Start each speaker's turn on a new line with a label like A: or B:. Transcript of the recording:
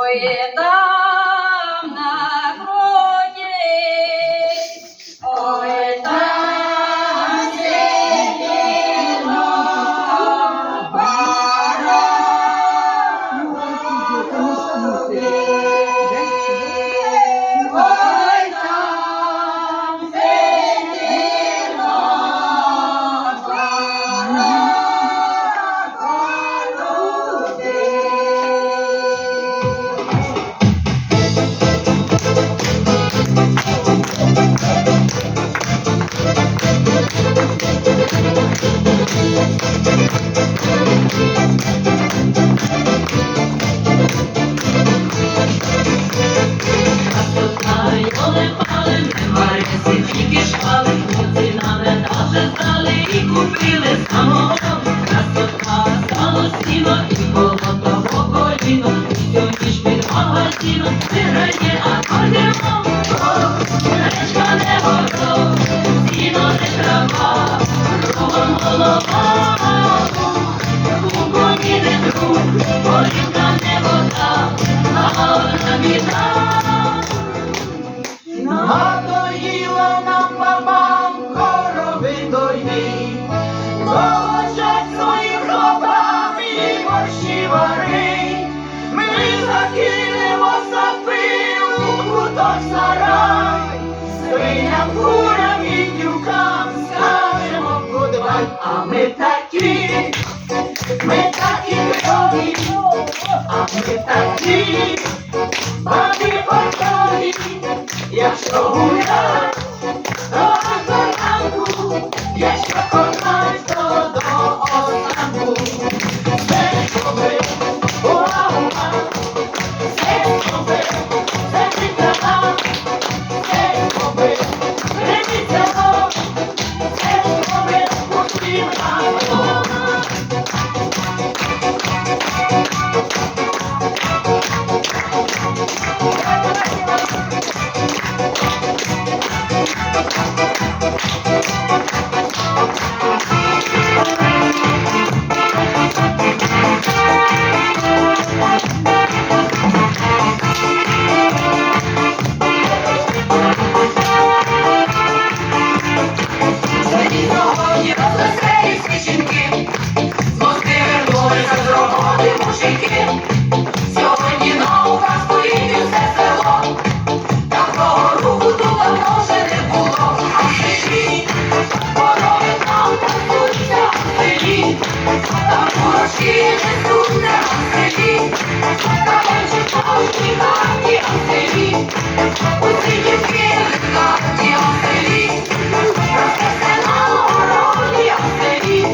A: Ой, там на гроді,
B: сіно магазином виграє акордеон. Речка не горох, горілка не вода, а біда. Надоїло нам бабам корови дойди, Волочать своїм хлопам і борщі вари. Ми закинемо сапи у куток сарай, Свиням, курям і дюкам скажемо гудбай, а ми такі, а ми такі, бабі портові, якщо гулять, то аж до ранку, якщо кохать, то до останку. Все зроби, ура, ура, все зроби, це вітана, все зроби, дивіться, все зроби, усім разом. діти, мужики, сьогодні наука стоїть село, такого руху тут давно не було. А селі, вороги нам танцюються, а селі, там курочки несуться, а селі, кабанчик повні гарні, а селі, усі дітки гарні, а селі, про все село городі, а селі,